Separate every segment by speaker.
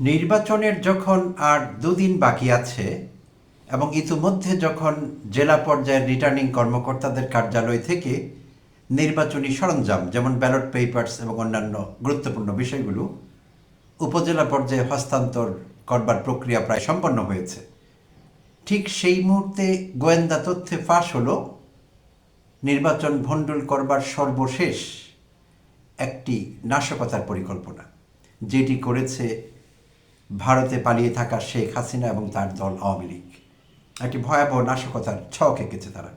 Speaker 1: নির্বাচনের যখন আর দুদিন বাকি আছে এবং ইতিমধ্যে যখন জেলা পর্যায়ের রিটার্নিং কর্মকর্তাদের কার্যালয় থেকে নির্বাচনী সরঞ্জাম, যেমন ব্যালট পেপারস এবং অন্যান্য গুরুত্বপূর্ণ বিষয়গুলো উপজেলা পর্যায়ে হস্তান্তর করবার প্রক্রিয়া প্রায় সম্পন্ন হয়েছে। ঠিক সেই মুহূর্তে গোয়েন্দা তথ্যে ফাঁস হলো নির্বাচন ভণ্ডুল করবার সর্বশেষ একটি নাশকতার পরিকল্পনা, যেটি করেছে ভারতে পালিয়ে থাকা শেখ হাসিনা এবং তার দল আওয়ামী লীগ। একটি ভয়াবহ নাশকতার ছক এঁকেছে তারা।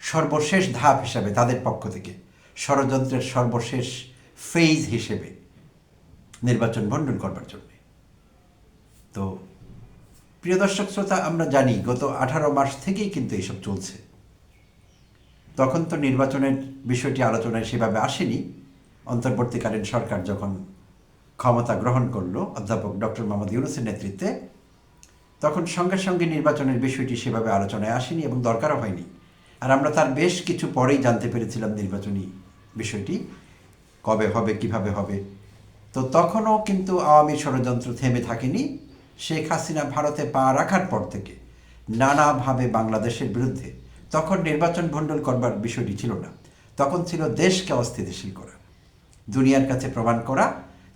Speaker 1: সর্বশেষ ধাপ হিসাবে তাদের পক্ষ থেকে ষড়যন্ত্রের সর্বশেষ ফেজ হিসেবে নির্বাচন ভণ্ডুল করবার জন্য। তো, প্রিয় দর্শক শ্রোতা, আমরা জানি গত আঠারো মাস থেকেই কিন্তু এইসব চলছে। তখন তো নির্বাচনের বিষয়টি আলোচনায় সেভাবে আসেনি। অন্তর্বর্তীকালীন সরকার যখন ক্ষমতা গ্রহণ করল অধ্যাপক ডক্টর মোহাম্মদ ইউনুসের নেতৃত্বে। তখন সঙ্গে সঙ্গে নির্বাচনের বিষয়টি সেভাবে আলোচনায় আসেনি এবং দরকারও হয়নি। আর আমরা তার বেশ কিছু পরেই জানতে পেরেছিলাম নির্বাচনী বিষয়টি, কবে হবে, কীভাবে হবে। তো তখনও কিন্তু আওয়ামী ষড়যন্ত্র থেমে থাকেনি। শেখ হাসিনা ভারতে পা রাখার পর থেকে নানাভাবে বাংলাদেশের বিরুদ্ধে তখন নির্বাচন ভণ্ডল করবার বিষয়টি ছিল না। তখন ছিল দেশকে অস্থিতিশীল করা, দুনিয়ার কাছে প্রমাণ করা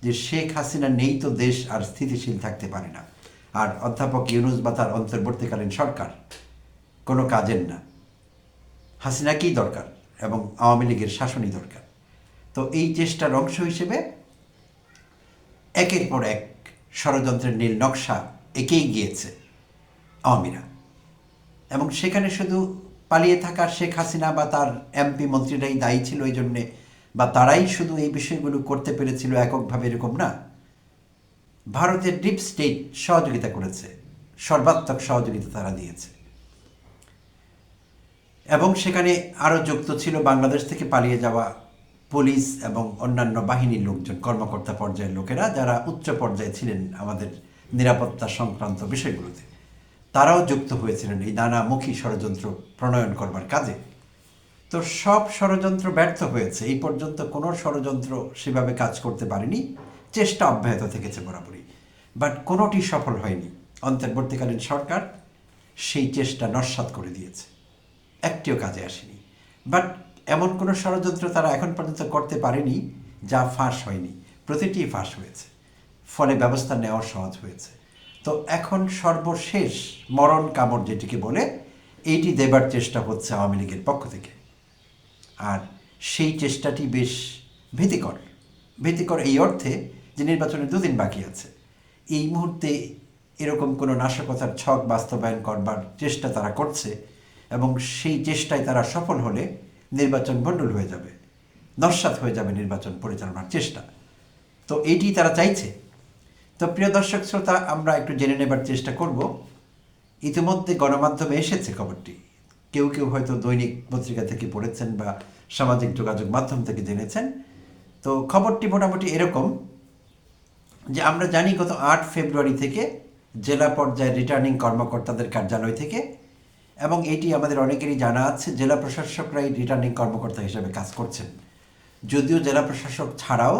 Speaker 1: যে শেখ হাসিনা নেই তো দেশ আর স্থিতিশীল থাকতে পারে না। আর অধ্যাপক ইউনুস বা তার অন্তর্বর্তীকালীন সরকার কোনো কাজের না। হাসিনাকেই দরকার এবং আওয়ামী লীগের শাসনই দরকার। তো এই চেষ্টার অংশ হিসেবে একের পর এক ষড়যন্ত্রের নীল নকশা এঁকেই গিয়েছে আওয়ামীরা। এবং সেখানে শুধু পালিয়ে থাকা শেখ হাসিনা বা তার এমপি মন্ত্রীরাই দায়ী ছিল এই জন্যে বা তারাই শুধু এই বিষয়গুলো করতে পেরেছিল এককভাবে এরকম না। ভারতের ডিপ স্টেট সহযোগিতা করেছে। সর্বাত্মক সহযোগিতা তারা দিয়েছে। এবং সেখানে আরও যুক্ত ছিল বাংলাদেশ থেকে পালিয়ে যাওয়া পুলিশ এবং অন্যান্য বাহিনীর লোকজন, কর্মকর্তা পর্যায়ের লোকেরা যারা উচ্চ পর্যায়ে ছিলেন আমাদের নিরাপত্তা সংক্রান্ত বিষয়গুলোতে। তারাও যুক্ত হয়েছিলেন এই নানামুখী ষড়যন্ত্র প্রণয়ন করবার কাজে। তো সব ষড়যন্ত্র ব্যর্থ হয়েছে। এই পর্যন্ত কোনো ষড়যন্ত্র সেভাবে কাজ করতে পারেনি। চেষ্টা অব্যাহত থেকেছে বরাবরই। বাট কোনোটি সফল হয়নি। অন্তর্বর্তীকালীন সরকার সেই চেষ্টা নস্বাত করে দিয়েছে। একটিও কাজে আসেনি। বাট এমন কোনো ষড়যন্ত্র তারা এখন পর্যন্ত করতে পারেনি যা ফাঁস হয়নি। প্রতিটি ফাঁস হয়েছে। ফলে ব্যবস্থা নেওয়া সহজ হয়েছে। তো এখন সর্বশেষ মরণ কামড় যেটিকে বলে, এইটি দেবার চেষ্টা হচ্ছে আওয়ামী লীগের পক্ষ থেকে। আর সেই চেষ্টাটি বেশ ভীতিকর। ভীতিকর এই অর্থে যে নির্বাচনে দুদিন বাকি আছে। এই মুহূর্তে এরকম কোনো নাশকতার ছক বাস্তবায়ন করবার চেষ্টা তারা করছে এবং সেই চেষ্টায় তারা সফল হলে নির্বাচন ভণ্ডুল হয়ে যাবে। নস্বাত হয়ে যাবে নির্বাচন পরিচালনার চেষ্টা। তো এটি তারা চাইছে। তো প্রিয় দর্শক শ্রোতা, আমরা একটু জেনে নেবার চেষ্টা করব। ইতিমধ্যে গণমাধ্যমে এসেছে খবরটি। কেউ কেউ হয়তো দৈনিক পত্রিকা থেকে পড়েছেন বা সামাজিক যোগাযোগ মাধ্যম থেকে জেনেছেন। তো খবরটি মোটামুটি এরকম যে আমরা জানি গত আট ফেব্রুয়ারি থেকে জেলা পর্যায়ে রিটার্নিং কর্মকর্তাদের কার্যালয় থেকে এবং এটি আমাদের অনেকেরই জানা আছে, জেলা প্রশাসকরাই রিটার্নিং কর্মকর্তা হিসেবে কাজ করছেন। যদিও জেলা প্রশাসক ছাড়াও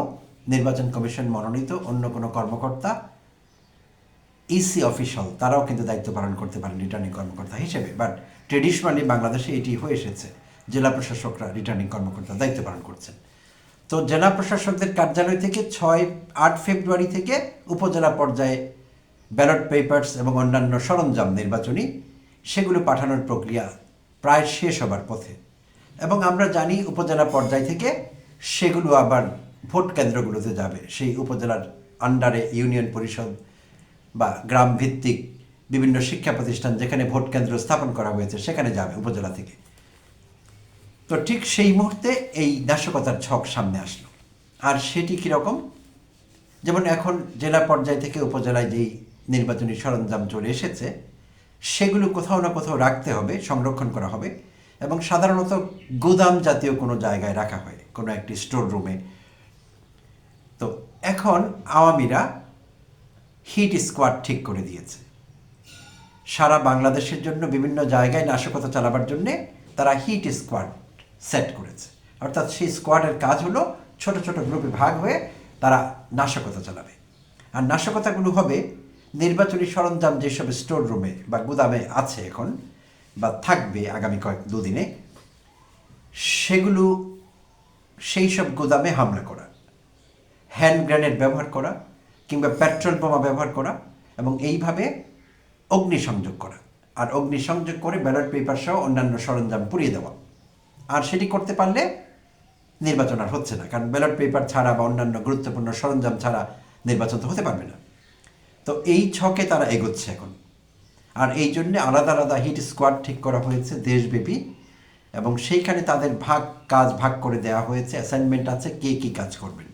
Speaker 1: নির্বাচন কমিশন মনোনীত অন্য কোনো কর্মকর্তা ইসি অফিসিয়াল তারাও কিন্তু দায়িত্ব পালন করতে পারেন রিটার্নিং কর্মকর্তা হিসেবে বাট ট্রেডিশনালি বাংলাদেশে এটি হয়ে এসেছে। জেলা প্রশাসকরা রিটার্নিং কর্মকর্তা দায়িত্ব পালন করছেন। তো জেলা প্রশাসকদের কার্যালয় থেকে ছয়, আট ফেব্রুয়ারি থেকে উপজেলা পর্যায়ে ব্যালট পেপার্স এবং অন্যান্য সরঞ্জাম নির্বাচনী, সেগুলো পাঠানোর প্রক্রিয়া প্রায় শেষ হবার পথে। এবং আমরা জানি উপজেলা পর্যায় থেকে সেগুলো আবার ভোট কেন্দ্রগুলোতে যাবে। সেই উপজেলার আন্ডারে ইউনিয়ন পরিষদ বা গ্রাম ভিত্তিক বিভিন্ন শিক্ষা প্রতিষ্ঠান যেখানে ভোট কেন্দ্র স্থাপন করা হয়েছে, সেখানে যাবে উপজেলা থেকে। তো ঠিক সেই মুহূর্তে এই নাশকতার ছক সামনে আসলো। আর সেটি কীরকম যেমন এখন জেলা পর্যায় থেকে উপজেলায় যেই নির্বাচনী সরঞ্জাম চলে এসেছে, সেগুলো কোথাও না কোথাও রাখতে হবে, সংরক্ষণ করা হবে এবং সাধারণত গুদাম জাতীয় কোনো জায়গায় রাখা হয়, কোনো একটি স্টোর রুমে। তো এখন আওয়ামীরা হিট স্কোয়াড ঠিক করে দিয়েছে। সারা বাংলাদেশের জন্য বিভিন্ন জায়গায় নাশকতা চালাবার জন্যে তারা হিট স্কোয়াড সেট করেছে। অর্থাৎ সেই স্কোয়াডের কাজ হলো ছোট ছোট গ্রুপে ভাগ হয়ে তারা নাশকতা চালাবে। আর নাশকতাগুলো হবে নির্বাচনী সরঞ্জাম যেসব স্টোর রুমে বা গুদামে আছে এখন বা থাকবে আগামী কয়েক দুদিনে, সেগুলো সেই সব গুদামে হামলা করা হ্যান্ড গ্রেনেড ব্যবহার করা কিংবা পেট্রোল বোমা ব্যবহার করা এবং এইভাবে অগ্নিসংযোগ করা। আর অগ্নিসংযোগ করে ব্যালট পেপার সহ অন্যান্য সরঞ্জাম পুড়িয়ে দেওয়া। আর সেটি করতে পারলে নির্বাচন আর হচ্ছে না, কারণ ব্যালট পেপার ছাড়া বা অন্যান্য গুরুত্বপূর্ণ সরঞ্জাম ছাড়া নির্বাচন তো হতে পারবে না। তো এই ছকে তারা এগোচ্ছে এখন। আর এই জন্য আলাদা আলাদা হিট স্কোয়াড ঠিক করা হয়েছে দেশব্যাপী এবং সেইখানে তাদের ভাগ, কাজ ভাগ করে দেওয়া হয়েছে। অ্যাসাইনমেন্ট আছে কে কী কাজ করবেন।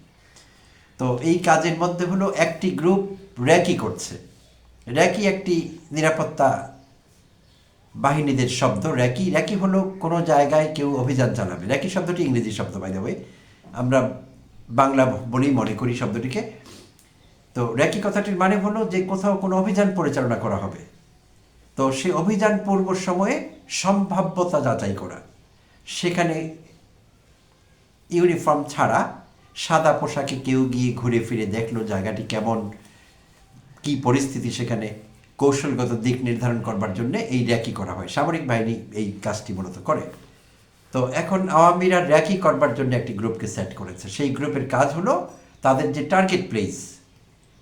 Speaker 1: তো এই কাজের মধ্যে হলো একটি গ্রুপ র্যাকি করছে। র্যাকি একটি নিরাপত্তা বাহিনীদের শব্দ। র্যাকি র্যাকি হলো কোনো জায়গায় কেউ অভিযান চালাবে। র্যাকি শব্দটি ইংরেজি শব্দ বাই দেবে আমরা বাংলা বলেই মনে করি শব্দটিকে। তো র্যাকি কথাটির মানে হলো যে কোথাও কোনো অভিযান পরিচালনা করা হবে। তো সে অভিযান পূর্ব সময়ে সম্ভাব্যতা যাচাই করা। সেখানে ইউনিফর্ম ছাড়া সাদা পোশাকে কেউ গিয়ে ঘুরে ফিরে দেখল জায়গাটি কেমন, কি পরিস্থিতি সেখানে, কৌশলগত দিক নির্ধারণ করবার জন্য এই র্যাকি করা হয়। সামরিক বাহিনী এই কাজটি মূলত করে। তো এখন আওয়ামীরা র্যাকি করবার জন্য একটি গ্রুপকে সেট করেছে। সেই গ্রুপের কাজ হলো তাদের যে টার্গেট প্লেস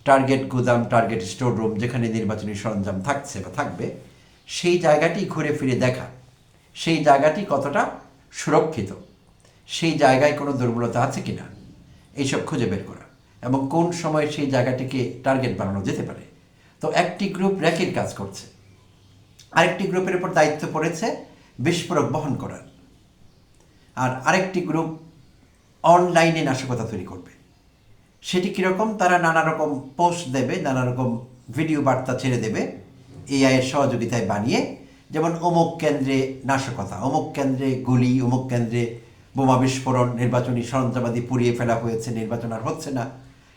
Speaker 1: টার্গেট গুদাম টার্গেট স্টোর রুম যেখানে নির্বাচনী সরঞ্জাম থাকছে বা থাকবে, সেই জায়গাটি ঘুরে ফিরে দেখা। সেই জায়গাটি কতটা সুরক্ষিত? সেই জায়গায় কোনো দুর্বলতা আছে কিনা? এইসব খুঁজে বের করা এবং কোন সময় সেই জায়গাটিকে টার্গেট বানানো যেতে পারে। তো একটি গ্রুপ র্যাকের কাজ করছে। আরেকটি গ্রুপের উপর দায়িত্ব পড়েছে বিস্ফোরক বহন করার। আর আরেকটি গ্রুপ অনলাইনে নাশকতা তৈরি করবে। সেটি কীরকম? তারা নানা রকম পোস্ট দেবে, নানা রকম ভিডিও বার্তা ছেড়ে দেবে এআই এর সহযোগিতায় বানিয়ে, যেমন অমুক কেন্দ্রে নাশকতা, অমুক কেন্দ্রে গুলি, অমুক কেন্দ্রে বোমা বিস্ফোরণ, নির্বাচনী সরঞ্জামাদি পুড়িয়ে ফেলা হয়েছে, নির্বাচন আর হচ্ছে না।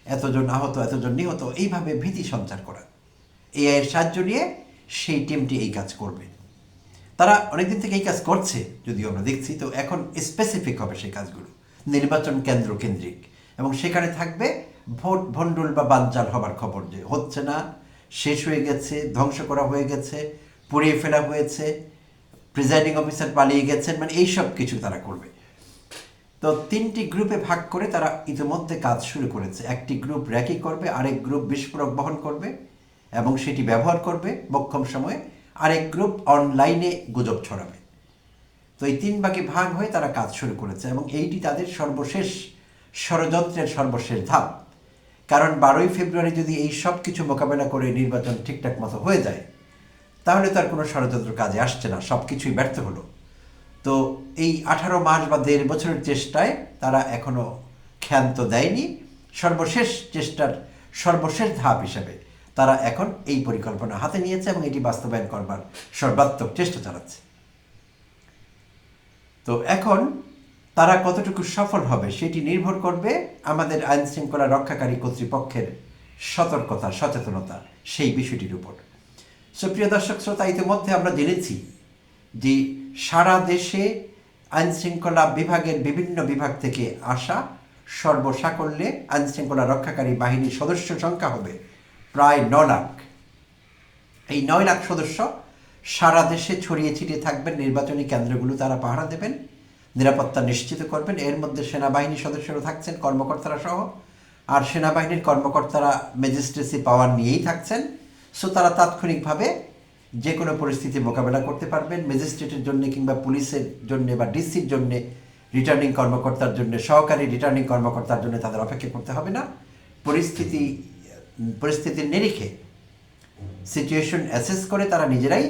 Speaker 1: এতজন আহত, এতজন নিহত, এইভাবে ভীতি সঞ্চার করা। এআই এর সাহায্য নিয়ে সেই টিমটি এই কাজ করবে। তারা অনেকদিন থেকে এই কাজ করছে, যদিও আমরা দেখছি, তো এখন স্পেসিফিক হবে সেই কাজগুলো। নির্বাচন কেন্দ্র কেন্দ্রিক। এবং সেখানে থাকবে ভোট, ভণ্ডুল বা বানচাল হবার খবর যে হচ্ছে না, শেষ হয়ে গেছে, ধ্বংস করা হয়ে গেছে, পুড়িয়ে ফেলা হয়েছে প্রিজাইডিং অফিসার পালিয়ে গেছেন মানে এইসব কিছু তারা করবে। তো তিনটি গ্রুপে ভাগ করে তারা ইতিমধ্যে কাজ শুরু করেছে। একটি গ্রুপ র্যাকি করবে, আরেক গ্রুপ বিস্ফোরক বহন করবে এবং সেটি ব্যবহার করবে বক্ষম সময়ে। আরেক গ্রুপ অনলাইনে গুজব ছড়াবে। তো এই তিন ভাগে ভাগ হয়ে তারা কাজ শুরু করেছে এবং এইটি তাদের সর্বশেষ ষড়যন্ত্রের সর্বশেষ ধাপ। কারণ বারোই ফেব্রুয়ারি যদি এই সব কিছু মোকাবেলা করে নির্বাচন ঠিকঠাক মতো হয়ে যায়, তাহলে তার কোনো ষড়যন্ত্র কাজে আসছে না সব কিছুই ব্যর্থ হলো। তো এই আঠারো মাস বা দেড় বছরের চেষ্টায় তারা এখনও ক্ষান্ত দেয়নি। সর্বশেষ চেষ্টার সর্বশেষ ধাপ হিসেবে তারা এখন এই পরিকল্পনা হাতে নিয়েছে এবং এটি বাস্তবায়ন করবার সর্বাত্মক চেষ্টা চালাচ্ছে। তো এখন তারা কতটুকু সফল হবে সেটি নির্ভর করবে আমাদের আইন শৃঙ্খলা রক্ষাকারী কর্তৃপক্ষের সতর্কতা, সচেতনতা সেই বিষয়টির উপর। সুপ্রিয় দর্শক, শ্রোতা, ইতিমধ্যে আমরা জেনেছি যে সারা দেশে আইন শৃঙ্খলা বিভাগের বিভিন্ন বিভাগ থেকে আসা সর্বসাকল্যে আইন শৃঙ্খলা রক্ষাকারী বাহিনীর সদস্য সংখ্যা হবে প্রায় ন লাখ। এই নয় লাখ সদস্য সারা দেশে ছড়িয়ে ছিটিয়ে থাকবেন, নির্বাচনী কেন্দ্রগুলো তারা পাহারা দেবেন, নিরাপত্তা নিশ্চিত করবেন, এর মধ্যে সেনাবাহিনী সদস্যরা থাকছেন, কর্মকর্তারা সহ। আর সেনাবাহিনীর কর্মকর্তারা ম্যাজিস্ট্রেসি পাওয়ার নিয়েই থাকছেন। সো তারা তাৎক্ষণিকভাবে যে কোনো পরিস্থিতি মোকাবেলা করতে পারবেন, ম্যাজিস্ট্রেটের জন্য কিংবা পুলিশের জন্য বা ডিসির জন্য রিটার্নিং কর্মকর্তার জন্য, সহকারী রিটার্নিং কর্মকর্তার জন্য তাদের অপেক্ষা করতে হবে না। পরিস্থিতি পরিস্থিতির নিরিখে সিচুয়েশন অ্যাসেস করে তারা নিজেরাই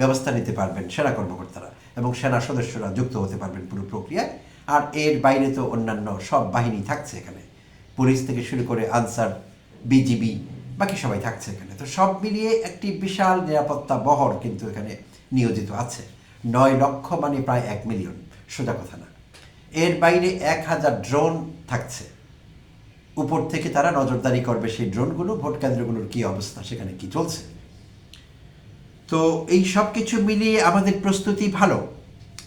Speaker 1: ব্যবস্থা নিতে পারবেন, সেনা কর্মকর্তারা এবং সেনা সদস্যরা যুক্ত হতে পারবেন পুরো প্রক্রিয়ায়। আর এর বাইরে তো অন্যান্য সব বাহিনী থাকছে এখানে। পুলিশ থেকে শুরু করে আনসার, বিজিবি বাকি সবাই থাকছে এখানে। তো সব মিলিয়ে একটি বিশাল নিরাপত্তা বহর কিন্তু এখানে নিয়োজিত আছে। নয় লক্ষ মানে প্রায় এক মিলিয়ন। সোজা কথা না। এর বাইরে এক হাজার ড্রোন থাকছে। উপর থেকে তারা নজরদারি করবে সেই ড্রোনগুলো, ভোট কেন্দ্রগুলোর কী অবস্থা, সেখানে কি চলছে? তো এই সব কিছু মিলিয়ে আমাদের প্রস্তুতি ভালো।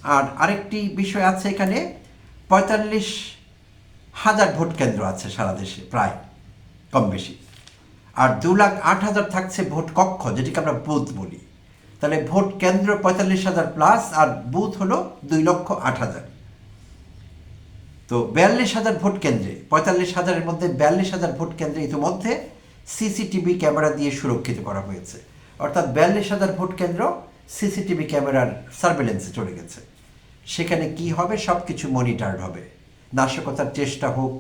Speaker 1: আর আরেকটি বিষয় আছে এখানে, পঁয়তাল্লিশ হাজার ভোট কেন্দ্র আছে সারা দেশে, প্রায় কম বেশি। আর দু লাখ আট হাজার থাকছে ভোট কক্ষ, যেটিকে আমরা বুথ বলি। তাহলে ভোট কেন্দ্র পঁয়তাল্লিশ হাজার প্লাস আর বুথ হলো দুই লক্ষ আট হাজার। তো বিয়াল্লিশ হাজার ভোট কেন্দ্রে, পঁয়তাল্লিশ হাজারের মধ্যে বিয়াল্লিশ হাজার ভোট কেন্দ্রে ইতিমধ্যে সিসিটিভি ক্যামেরা দিয়ে সুরক্ষিত করা হয়েছে। অর্থাৎ বিয়াল্লিশ হাজার ভোট কেন্দ্র সিসিটিভি ক্যামেরার সার্ভেলেন্সে চলে গেছে। সেখানে কি হবে? সব কিছু মনিটার্ড হবে। নাশকতার চেষ্টা হোক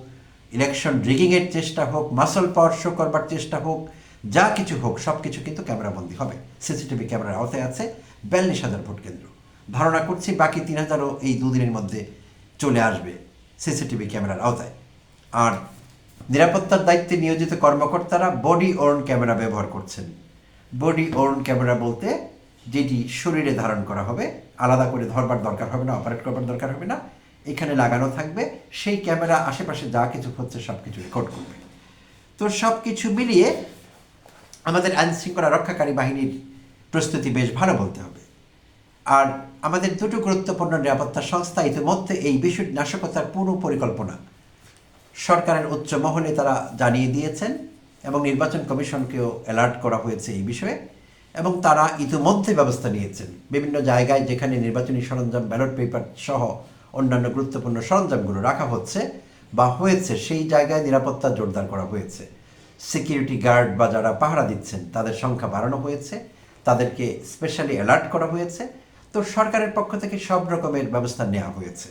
Speaker 1: ইলেকশন রিগিংয়ের চেষ্টা হোক, মাসল পাওয়ার শো করবার চেষ্টা হোক, যা কিছু হোক, সব কিছু কিন্তু ক্যামেরাবন্দি হবে। সিসিটিভি ক্যামেরার আওতায় আছে, বিয়াল্লিশ হাজার ভোট কেন্দ্র। ধারণা করছি বাকি তিন হাজারও এই দুদিনের মধ্যে চলে আসবে সিসিটিভি ক্যামেরার আওতায়। আর নিরাপত্তার দায়িত্বে নিয়োজিত কর্মকর্তারা বডি ওর্ন ক্যামেরা ব্যবহার করছেন। বডি ওর্ন ক্যামেরা বলতে যেটি শরীরে ধারণ করা হবে, আলাদা করে ধরবার দরকার হবে না, অপারেট করবার দরকার হবে না এখানে লাগানো থাকবে, সেই ক্যামেরা আশেপাশে যা কিছু হচ্ছে সব কিছু রেকর্ড করবে। তো সব কিছু মিলিয়ে আমাদের আইনশৃঙ্খলা রক্ষাকারী বাহিনীর প্রস্তুতি বেশ ভালো বলতে হবে। আর আমাদের দুটো গুরুত্বপূর্ণ নিরাপত্তা সংস্থা ইতিমধ্যে এই বিষয় নাশকতার পুরো পরিকল্পনা সরকারের উচ্চ মহলে তারা জানিয়ে দিয়েছেন এবং নির্বাচন কমিশনকেও অ্যালার্ট করা হয়েছে এই বিষয়ে এবং তারা ইতিমধ্যে ব্যবস্থা নিয়েছেন। বিভিন্ন জায়গায় যেখানে নির্বাচনী সরঞ্জাম ব্যালট পেপার সহ অন্যান্য গুরুত্বপূর্ণ সরঞ্জামগুলো রাখা হচ্ছে বা হয়েছে, সেই জায়গায় নিরাপত্তা জোরদার করা হয়েছে। সিকিউরিটি গার্ড বা যারা পাহারা দিচ্ছেন, তাদের সংখ্যা বাড়ানো হয়েছে, তাদেরকে স্পেশালি অ্যালার্ট করা হয়েছে। তো সরকারের পক্ষ থেকে সব রকমের ব্যবস্থা নেওয়া হয়েছে।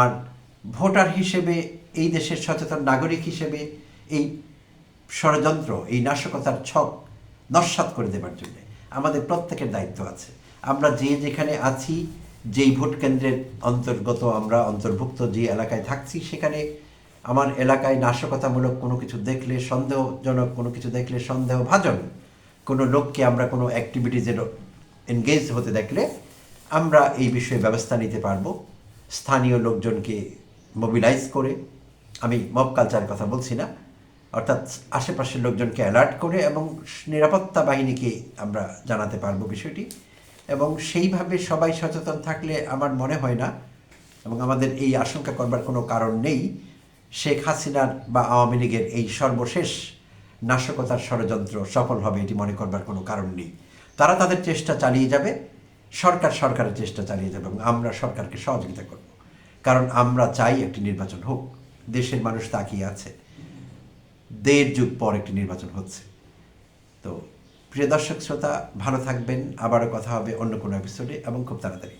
Speaker 1: আর ভোটার হিসেবে, এই দেশের সচেতন নাগরিক হিসেবে এই ষড়যন্ত্র, এই নাশকতার ছক নস্বাত করে দেবার জন্য আমাদের প্রত্যেকের দায়িত্ব আছে। আমরা যে যেখানে আছি যেই ভোট কেন্দ্রের অন্তর্গত আমরা অন্তর্ভুক্ত যে এলাকায় থাকছি, সেখানে আমার এলাকায় নাশকতামূলক কোনো কিছু দেখলে সন্দেহজনক, কোনো কিছু দেখলে সন্দেহভাজন কোনো লোককে আমরা কোনো অ্যাক্টিভিটিজের এনগেজ হতে দেখলে আমরা এই বিষয়ে ব্যবস্থা নিতে পারব। স্থানীয় লোকজনকে মোবিলাইজ করে, আমি মব কালচারের কথা বলছি না, অর্থাৎ আশেপাশের লোকজনকে অ্যালার্ট করে এবং নিরাপত্তা বাহিনীকে আমরা জানাতে পারব বিষয়টি। এবং সেইভাবে সবাই সচেতন থাকলে আমার মনে হয় না, এবং আমাদের এই আশঙ্কা করবার কোনো কারণ নেই, শেখ হাসিনার বা আওয়ামী লীগের এই সর্বশেষ নাশকতার ষড়যন্ত্র সফল হবে এটি মনে করবার কোনো কারণ নেই। তারা তাদের চেষ্টা চালিয়ে যাবে, সরকার সরকারের চেষ্টা চালিয়ে যাবে, এবং আমরা সরকারকে সহযোগিতা করব। কারণ আমরা চাই একটি নির্বাচন হোক, দেশের মানুষ তাকিয়ে আছে, দেড় যুগ পর একটি নির্বাচন হচ্ছে। তো প্রিয় দর্শক শ্রোতা ভালো থাকবেন। আবারও কথা হবে অন্য কোনো এপিসোডে এবং খুব তাড়াতাড়ি।